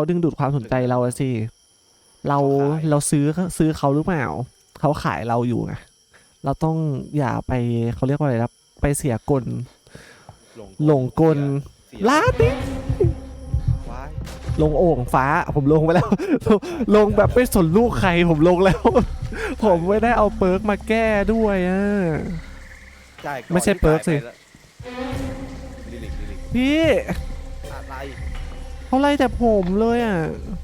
เขาดึงดูดความสนใจเราอะสิ เราเราซื้อซื้อเขาหรือเปล่า เขาขายเราอยู่ไงเราต้องอย่าไปเขาเรียกว่าอะไรนะไปเสียกล หลงกลเสียลาติว้ายลงโอ่งฟ้า ผมลงไปแล้ว ลงแบบไม่สนลูกใครผมลงแล้ว ผมไม่ได้เอาเปิร์กมาแก้ด้วยอะจ่ายก่อนไม่ใช่เปิร์กสิที่จ่ายไปแล้วลิลิกลิลิกพี่อะไร เขาไล่แต่ผมเลยอะ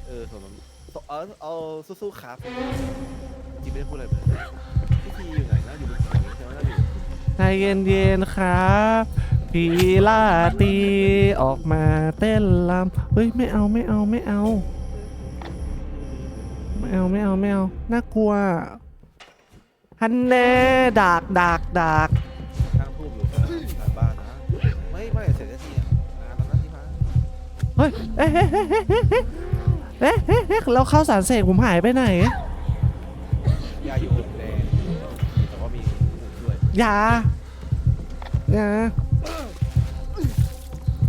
เออส่วนมันเออเอาสู้ๆครับจริงไม่ได้พูดอะไรเลยพี่ทีอยู่ไหนนะอยู่บนเขาใช่ไหมน่าอยู่ใจเย็นๆครับพี่ลาตรีออกมาเต้นลำเฮ้ยไม่เอาไม่เอาไม่เอา ไม่เอาไม่เอาไม่เอาน่ากลัวฮันแน่ดากดากดาก เฮ้ยเอ๊ะเอ๊ะเอ๊ะเอ๊ะเอ๊ะเอ๊ะแล้วข้าวสารเสกผมหายไปไหนยาอยู่หุ่นแดงแต่ว่ามีหุ่นด้วยอย่าอย่า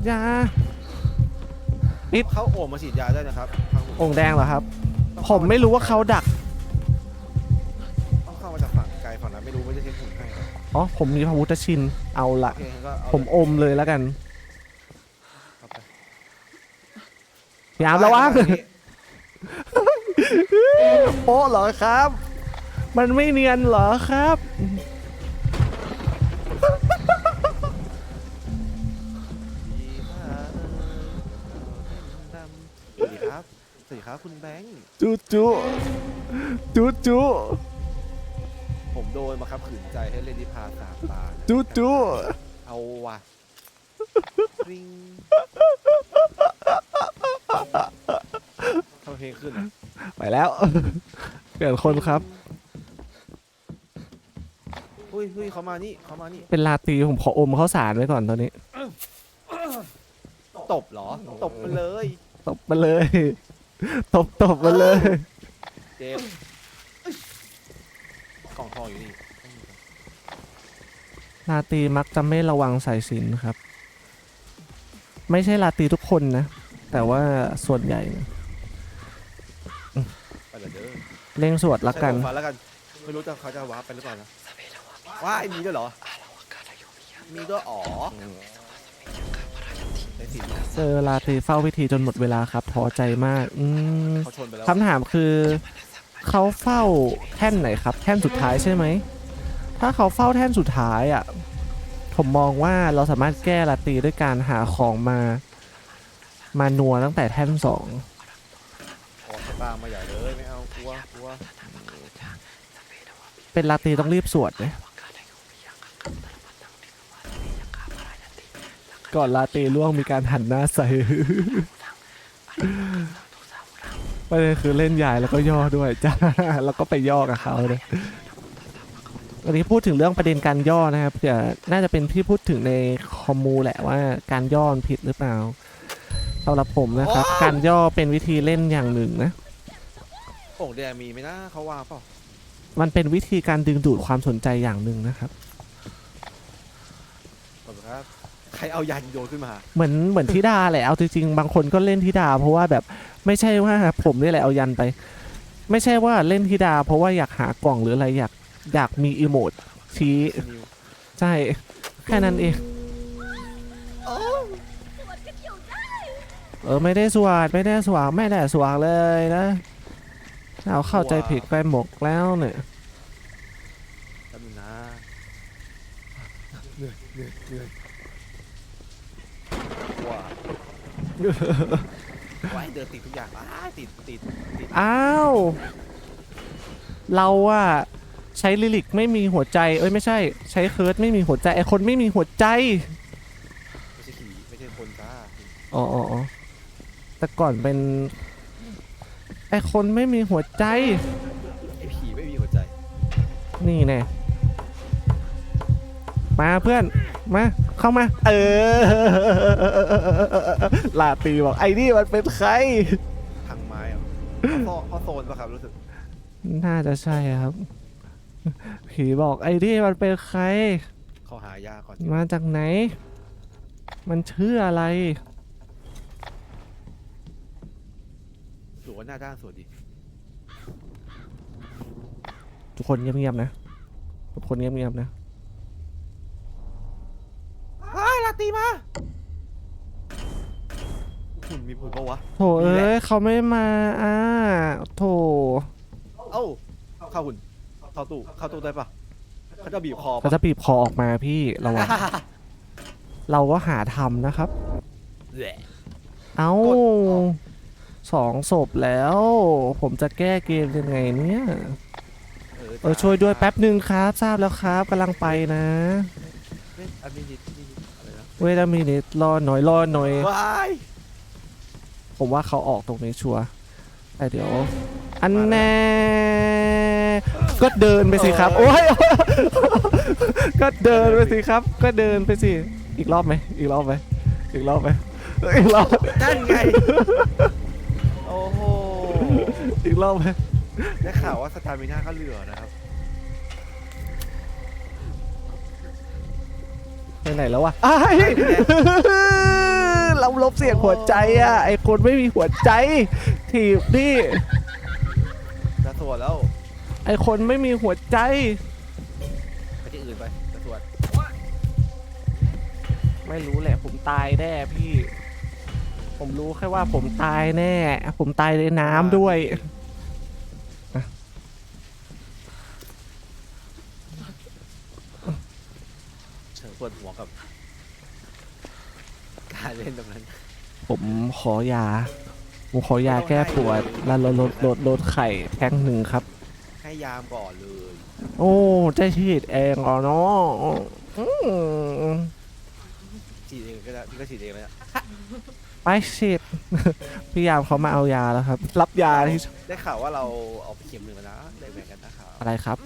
อย่าเข้าโอ่งมาฉีดยาได้นะครับข้างหุ่นองค์แดงเหรอครับ ผมไม่รู้ว่าเขาดัก ต้องเข้ามาจากฝั่งไกลฝั่งนั้นไม่รู้ไม่ได้เช็คหุ่นให้อ๋อ ผมมีพระพุทธชิน เอาโอละเคงั้นก็เอาผมอมเลยแล้วกัน เอาไป พี่อาร์มระวังไปนี่โป๊ะเหรอครับ มันไม่เนียนเหรอครับดีครับสวัสดีครับสวัสดีครับคุณแบงค์ จุจุจุจุผมโดนมาครับขืนใจให้เล่นนิพาสามตานะจุจุเอาว่ะริง ทำไมเพลงขึ้นอะไปแล้ว เปลี่ยนคนครับ อุ้ยอุ้ยเขามานี่เขามานี่ เป็นลาตรีผมขออมข้าวสารไว้ก่อนตอนนี้ ตบเหรอ ตบมาเลย ตบมาเลย ตบตบมาเลย เจมส์กล่องทองอยู่นี่ ลาตรีมักจะไม่ระวังสายสิญจนครับ ไม่ใช่ลาตรีทุกคนนะ แต่ว่าส่วนใหญ่นะไปเลยเด้อเร่งสวดละกัน ใช่ผมฟังแล้วกัน ไม่รู้จะเขาจะวาร์ปไปหรือเปล่านะว้ายมีด้วยเหรอ มีด้วยอ๋อในสินเจอลาตรีเฝ้าพิธีจนหมดเวลาครับท้อใจมาก อืมเขาชนไปแล้วคำถามคือ เขาเฝ้าแท่นไหนครับ แท่นสุดท้ายใช่ไหม ถ้าเขาเฝ้าแท่นสุดท้ายอะ ผมมองว่าเราสามารถแก้ลาตรีด้วยการหาของมา มานัวตั้งแต่แท่นสองออกตามมาใหญ่เลยไม่เอากลัวกลัวเป็นลาตรีต้องรีบสวดนะก่อนลาตรีล่วงมีการหันหน้าใส่ประเด็นคือเล่นใหญ่แล้วก็ย่อด้วยจ้าแล้วก็ไปย่อกับเขาเลยวันนี้พูดถึงเรื่องประเด็นการย่อนะครับเดี๋ยวน่าจะเป็นที่พูดถึงในคอมมูแหละว่าการย่อมันผิดหรือเปล่า สำหรับผมนะครับ การย่อเป็นวิธีเล่นอย่างหนึ่งนะโอ่งแดงมีไหมนะเขาวางเปล่ามันเป็นวิธีการดึงดูดความสนใจอย่างหนึ่งนะครับ ขอบคุณครับ ใครเอายันโยนขึ้นมา เหมือนเหมือนธิดาแหละเอาจริงๆบางคนก็เล่นธิดา เพราะว่าแบบไม่ใช่ว่าผมนี่แหละเอายันไป ไม่ใช่ว่าเล่นธิดา เพราะว่าอยากหากล่องหรืออะไรอยากอยากมีอีโมดชี้นิวใช่ แค่นั้นเอง เออไม่ได้สวดไม่ได้สวดไม่ได้สวดเลยนะเราเข้าใจผิดไปหมกแล้วเนี่ยแป๊บนึงนะเหนื่อยเหนื่อยเหนื่อยว้าว้ายเดินติดทุกอย่างอ้ายติดติดติดอ้าวเราอะใช้ลิลิกไม่มีหัวใจเอ้ยไม่ใช่ ใช้เคิร์ดไม่มีหัวใจไอคนไม่มีหัวใจไม่ใช่ผีไม่ใช่คนจ้าอ๋ออ๋ออ๋อ แต่ก่อนเป็น ไอคนไม่มีหัวใจ ไอ้ผีไม่มีหัวใจ นี่แน่มาเพื่อน มา เข้ามา เออลาตีบอกไอ้นี่มันเป็นใคร ทางไม้อะเขาโซเขาโซนปะครับรู้สึก น่าจะใช่ครับ ผีบอกไอ้นี่มันเป็นใคร เขาหายากก่อน มาจากไหน มันชื่ออะไร ว่า หน้าด้านสวยดีทุกคนเงียบๆนะ ทุกคนเงียบๆนะเฮ้ยลาตีมาหุ่นมีหุ่นปะวะ โถเอ้ยเขาไม่มาอ่าโถเอ้าเข้าหุ่นเข้าตู้เข้าตู้ได้ปะเขาจะบีบคอเขาปะจะบีบคอออกมาพี่ระวังเราก็หาทำนะครับแหละเอ้า สองศพแล้ว ผมจะแก้เกมยังไงเนี่ยเออช่วยด้วยแป๊บหนึ่งครับทราบแล้วครับกำลังไปนะเฮ้ยอันนี้นิดนี่อะไรนะเวลามินิรอหน่อยรอหน่อยว้ายผมว่าเขาออกตรงนี้ชัวร์แต่เดี๋ยว อันแน่ก็เดินไปสิครับ โอ้ยก็เดินไปสิครับ ก็เดินไปสิ อีกรอบไหมอีกรอบไหมอีกรอบไหมอีกรอบนั่นไง โอ้โห อีกรอบไหมได้ข่าวว่าสตาร์มิน่าก็เหลือนะครับ ไปไหนแล้ววะอ้ายเราลบเสียงหัวใจอะ ไอคนไม่มีหัวใจ ถีบนี่จะสวดแล้ว ไอคนไม่มีหัวใจ ไปที่อื่นไปจะสวดไม่รู้แหละผมตายแน่พี่ ผมรู้แค่ว่าผมตายแน่ ผมตายในน้ำด้วย เฉิงปวดหัวกับการเล่นตรงนั้น ผมขอยา ผมขอยาแก้ปวดแล้วลดลดลดลดไข่แท่งหนึ่งครับ ให้ยามก่อนเลยโอ้ใจฉีดเองเหรอเนาะอืมฉีดเองก็ได้พี่ก็ฉีดเองเลยอะ ไปฉีด พี่ยามเขามาเอายาแล้วครับ รับยาที่ได้ข่าวว่าเราเอาไปเข็มหนึ่งแล้วนะได้แบ่งกันนะข่าวอะไรครับ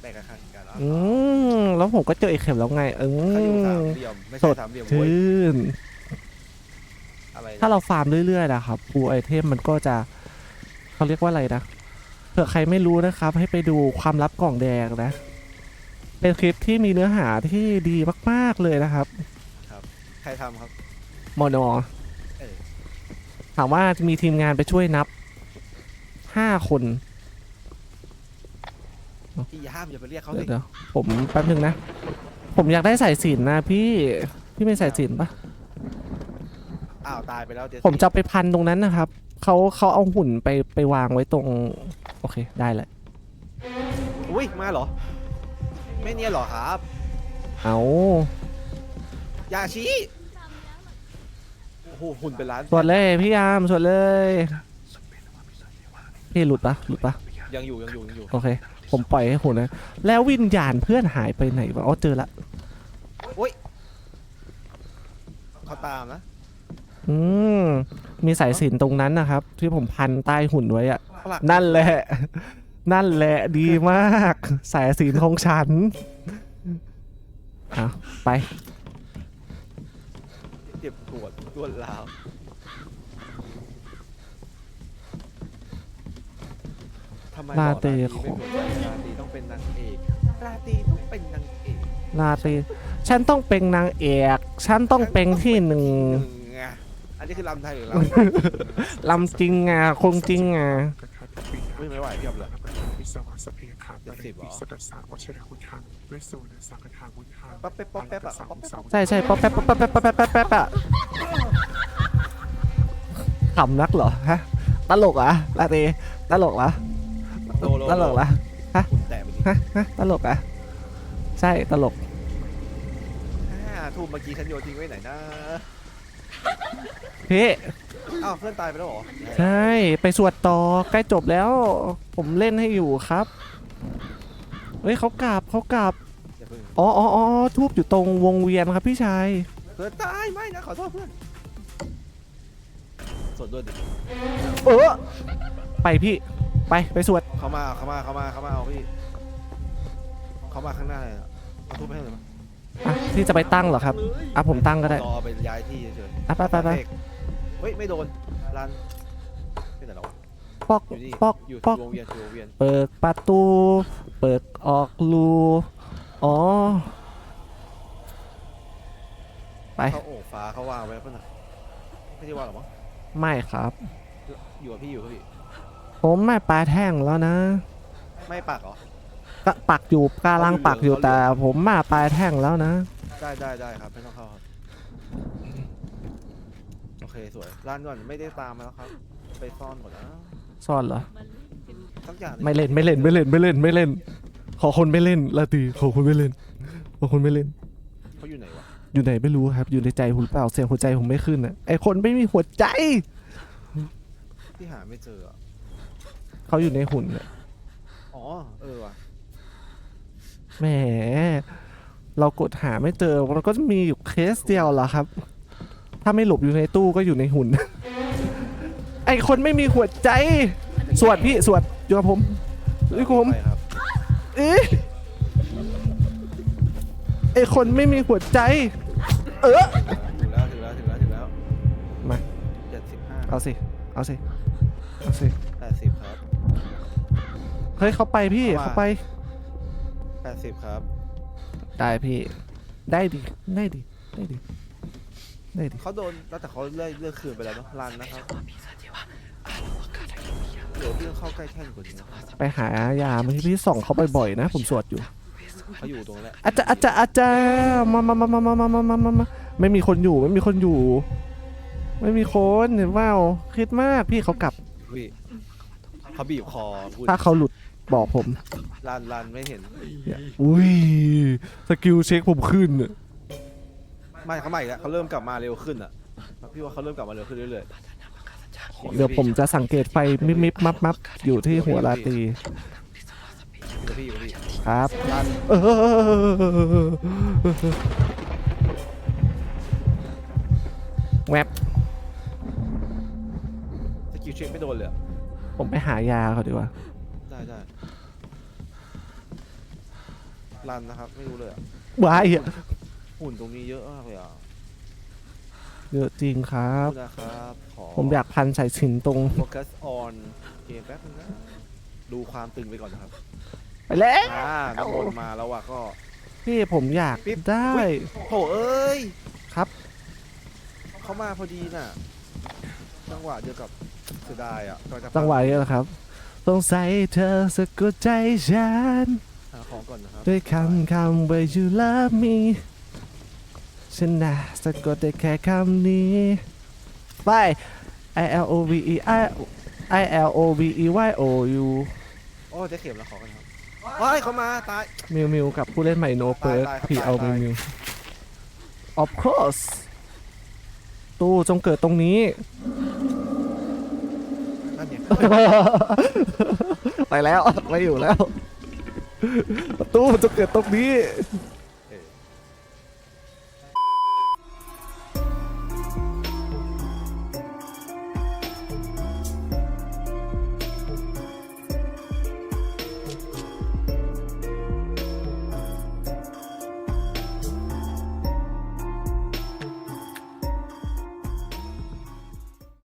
แบ่งกันข้างกันแล้วอืมแล้วผมก็เจออีกเข็มแล้วไงเอเขาอยู่สามอเหลี่ยมไม่สใช่ดสามเหลี่ยมเว้ยชื่น อะไรนะถ้าเราฟาร์มเรื่อยๆนะครับฟูไอเทมมันก็จะเขาเรียกว่าอะไรนะเผื่อใครไม่รู้นะครับ ให้ไปดูความลับกล่องแดงนะ เป็นคลิปที่มีเนื้อหาที่ดีมากๆเลยนะครับ ใครทำครับ มอนอเออ ถามว่าจะมีทีมงานไปช่วยนับห้าคนพี่อย่าห้ามอย่าไปเรียกเขาเดี๋สิยวเดี๋ยวผมแป๊บหนึ่งนะ ผมอยากได้สายสิญจนนะพี่ พี่ไม่สายสิญจนปะอ้าวตายไปแล้วเจสซี่ผมจะเอาไปพันตรงนั้นนะครับ เขาเขาเอาหุ่นไปไปวางไว้ตรง โอเคได้แหละ อุ้ยมาเหรอ ไม่เนียนเหรอครับเอา ยาชี โอ้โหหุ่นเป็นล้านสวดเลยพี่ยามสวดเลยพี่หลุดปะหลุดปะยังอยู่ยังอยู่ยังอยู่โอเค ผมปล่อยให้หุ่นนะแล้ววิญญาณเพื่อนหายไปไหนวะอ๋อเจอละเขาตามนะอืมมีสายสิญจนตรงนั้นนะครับ ที่ผมพันใต้หุ่นไว้อะฝรั่งนั่นแหละ นั่นแหละดีมาก สายสิญจนของฉันเอาไปเจ็บปวดรวดร้าวทำไมลาบอกเต้ลาขอไม่เหมือนกันลาตีต้องเป็นนางเอกลาตีต้องเป็นนางเอกลาตรีฉันต้องเป็นนางเอก ฉันต้องเป็นที่หนึ่งหนึ่งไงอันนี้คือลำไทยหรือลำลำจริงอะคงจริงอะ ไม่ไม่ไหวเพียบเลยวิศวะ สเปียครับเจ็ดสิบเหรอวิศวศาสตร์วัชรคุณทางเวสสุนสังฆทางวุฒางป๊อปเป๊ะป๊อปแป๊บอะป๊อปแป๊บใช่ใช่ป๊อปแป๊บป๊อปแป๊บป๊อปแป๊บป๊อปแป๊บป๊อปแป๊บอะขำนักเหรอฮะตลกเหรอะลาตรีตลกเหรอโลโลตลกเหรอคุณแตะไปดิฮะฮะตลกเหรอะใช่ตลกห้าทุ่มเมื่อกี้ฉันโยนทิ้งไว้ไหนนะ พี่อ้าวเพื่อนตายไปแล้วเหรอใช่ไปสวดต่อใกล้จบแล้ว ผมเล่นให้อยู่ครับเฮ้ยเขากราบเขากราบอย่าเพิ่งอ๋ออ๋ออ๋อทูบอยู่ตรงวงเวียนครับพี่ชายเพื่อนตายไม่นะขอโทษเพื่อนสวดด้วยดิเออไปพี่ไปไปสวด เขามาเขามาเขามาเขามาเอาพี่เขามาข้างหน้าเลยอะเอาทุบให้หน่อยมั้ย อะพี่จะไปตั้งเหรอครับอะผมตั้งก็ได้รอไปย้ายที่เฉยอะไปไปไปเฮ้ยไม่โดนรันไม่แต่เราปอกอยู่นี่ปอกอยู่ปอกวงเวียนอยู่วงเวียนเปิดประตู เปิดออกรูอ๋อไปเขาโอ่งฟ้าเขาวางไว้แล้วป่ะน่ะไม่ได้วางหรอมั้งไม่ครับ อยู่กับพี่อยู่กับพี่ผมไม่ปลาแท่งแล้วนะ ไม่ปักเหรอ ก็ปักอยู่กำลังปักอยู่แต่ผมมาปลายแท่งแล้วนะ ได้ได้ได้ครับไม่ต้องเข้าครับโอเคสวยร้านก่อนไม่ได้ตามมาแล้วครับ ไปซ่อนก่อนนะซ่อนเหรอ สักอย่างหงไม่เล่นไม่เล่นไม่เล่นไม่เล่นไม่เล่น ขอคนไม่เล่นลาตรีขอคนไม่เล่นขอคนไม่เล่น เขาอยู่ไหนวะอยู่ไหนไม่รู้ครับ อยู่ในใจผมหรือเปล่าเสียงหัวใจผมไม่ขึ้นอะไอคนไม่มีหัวใจ ที่หาไม่เจออะเขาอยู่ในหุ่นน่ะ อ๋อเออว่ะ แหม เรากดหาไม่เจอมันก็จะมีอยู่เคสเดียวเหรอครับ ถ้าไม่หลบอยู่ในตู้ก็อยู่ในหุ่น ไอคนไม่มีหัวใจ สวดพี่สวดอยู่กับผมอยู่กับผมไปครับเอ๊ะไอคนไม่มีหัวใจ เออ ถึงแล้วถึงแล้วถึงแล้วถึงแล้วมา เจ็ดสิบห้าเอาสิ เอาสิ เอาสิ แปดสิบครับ เฮ้ยเขาไปพี่ว่าเขาไป แปดสิบครับ ได้พี่ ได้ดิ ได้ดิ ได้ดิ ได้ดิ เขาโดนแล้วแต่เขาเลือกเลือกคืนไปแล้วเนาะรันนะครับเดี๋ยวพี่ต้องเข้าใกล้แท่นกว่านี้นะครับไปหายาเมื่อกี้พี่ส่องเขาบ่อยๆนะ ผมสวดอยู่ เขาอยู่ตรงนั้นแหละอาจารย์อาจารย์อาจารย์มามามามามามามามามามาไม่มีคนอยู่ ไม่มีคนอยู่ ไม่มีคนเห็นเปล่าคิดมากพี่เขากลับพี่เขาบีบคอพูดถ้าเขาหลุด บอกผมรันรันไม่เห็นอุ้ย สกิลเช็คผมขึ้นอะไม่เขาใหม่แล้วเขาเริ่มกลับมาเร็วขึ้นอะพี่ว่าเขาเริ่มกลับมาเร็วขึ้นเรื่อยเดี๋ยวผมจะสังเกตไฟมิบมิบมับมับอยู่ที่หัวราตรีๆอยู่กับพี่อยู่กับพี่ครับรันเออแวบสกิลเช็คไม่โดนเลยอะผมไปหายาเขาดีกว่าได้ได้ รันนะครับ ไม่รู้เลยอะวายอะหุ่นตรงนี้เยอะมากเลยอะเยอะจริงครับขอณนะครับ ขอผมอยากพันใส่สินตรง โฟกัสออนเกมแป๊บนึงนะ ดูความตึงไปก่อนนะครับ ไปแล้ว อ่าน้ำมนต์มาแล้วว่ะก็ พี่ผมอยากปิ๊บ ได้โถเอ้ยครับ เขามาพอดีน่ะ จังหวะเดียวกับเสียดายอะก็จะจังหวะนี้แหละครับสงสัยเธอสะกดใจฉันหา ของก่อนนะครับด้วยคำคำ where you love me ฉันน่ะสะกดได้แค่คำนี้ไป I L O V E I I L O V E Y O U โอ้เจะเข็มแล้วขอกันครับเฮ้ยเขามาตาย มิวมิวกับผู้เล่นใหม่โนเปิร์กตายครับพีเอาตายมิวมิว of course ตู้จงเกิดตรงนี้ นั่นเนี่ยไปแล้ว ไม่อยู่แล้ว ประตูจะเกิดตรงนี้